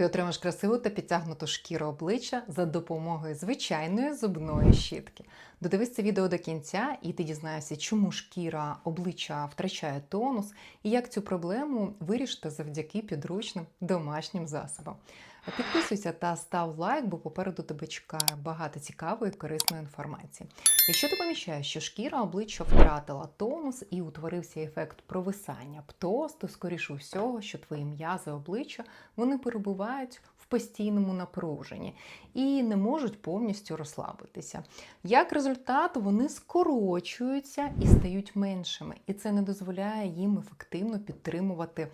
Ти отримаєш красиву та підтягнуту шкіру обличчя за допомогою звичайної зубної щітки. Додивись це відео до кінця, і ти дізнаєшся, чому шкіра обличчя втрачає тонус і як цю проблему вирішити завдяки підручним домашнім засобам. Підписуйся та став лайк, бо попереду тебе чекає багато цікавої корисної інформації. Якщо ти помічаєш, що шкіра обличчя втратила тонус і утворився ефект провисання птоз, то скоріше всього, що твої м'язи обличчя вони перебувають в постійному напруженні і не можуть повністю розслабитися. Як результат, вони скорочуються і стають меншими, і це не дозволяє їм ефективно підтримувати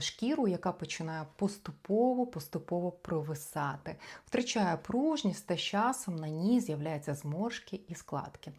шкіру, яка починає поступово поступово провисати, втрачає пружність та з часом на ній з'являються зморшки і складки.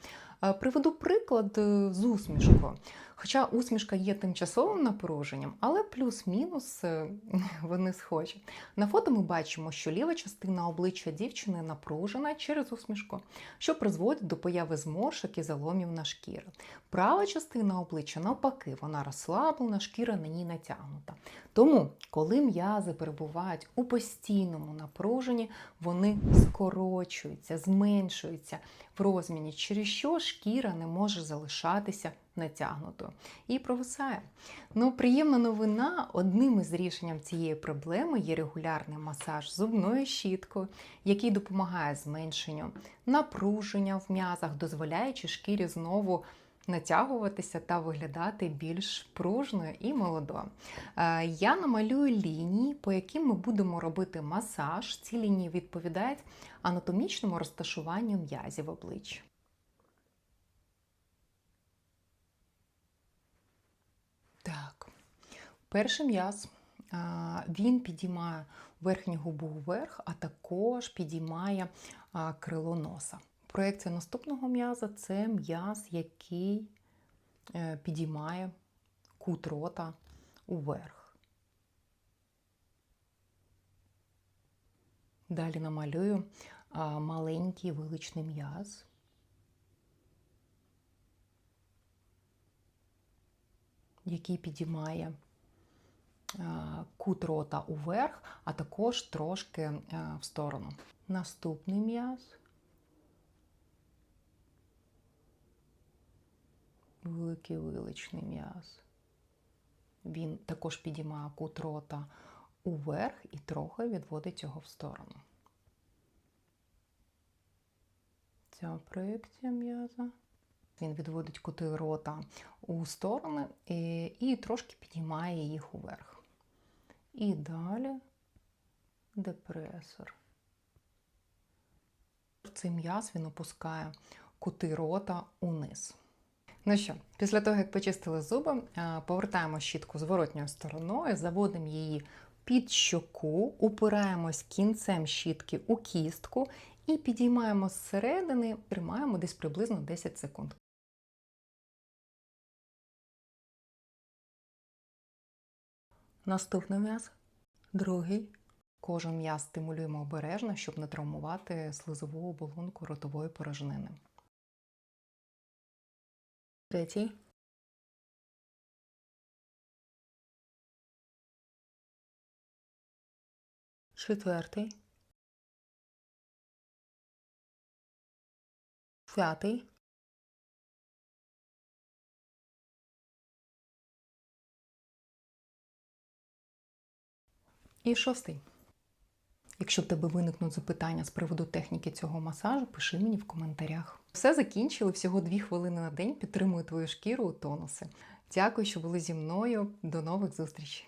Е, Приведу приклад е, з усмішкою. Хоча усмішка є тимчасовим напруженням, але плюс-мінус е, вони схожі. На фото ми бачимо, що ліва частина обличчя дівчини напружена через усмішку, що призводить до появи зморшок і заломів на шкірі. Права частина обличчя, навпаки, вона розслаблена, шкіра на ній натягнута. Тому, коли м'язи перебувають у постійному напруженні, вони скорочуються, зменшуються в розміні, через що шкіра не може залишатися натягнутою і провисає. Ну, приємна новина. Одним із рішенням цієї проблеми є регулярний масаж зубною щіткою, який допомагає зменшенню напруження в м'язах, дозволяючи шкірі знову натягуватися та виглядати більш пружною і молодою. Е, Я намалюю лінії, по яким ми будемо робити масаж. Ці лінії відповідають анатомічному розташуванню м'язів обличчя. Так, перший м'яз. Він підіймає верхню губу вверх, а також підіймає крило носа. Проекція наступного м'яза це м'яз, який е, підіймає кут рота уверх. Далі намалюю маленький виличний м'яз. який підіймає кут рота уверх, а також трошки в сторону. Наступний м'яз. Великий виличний м'яз. Він також підіймає кут рота уверх і трохи відводить його в сторону. Ця проєкція м'яза. Він відводить кути рота у сторони і, і трошки підіймає їх уверх. І далі депресор. Цей м'яз він опускає кути рота униз. Ну що, після того, як почистили зуби, е, повертаємо щітку зворотньою стороною, заводимо її під щоку, упираємось кінцем щітки у кістку і підіймаємо зсередини, тримаємо десь приблизно 10 секунд. Наступний м'яз. Другий. Кожен м'яз стимулюємо обережно, щоб не травмувати слизову оболонку ротової порожнини. Третій. Четвертий. П'ятий. І шостий. Якщо в тебе виникнуть запитання з приводу техніки цього масажу, пиши мені в коментарях. Все закінчили всього дві хвилини на день. Підтримую твою шкіру у тонуси. Дякую, що були зі мною. До нових зустрічей!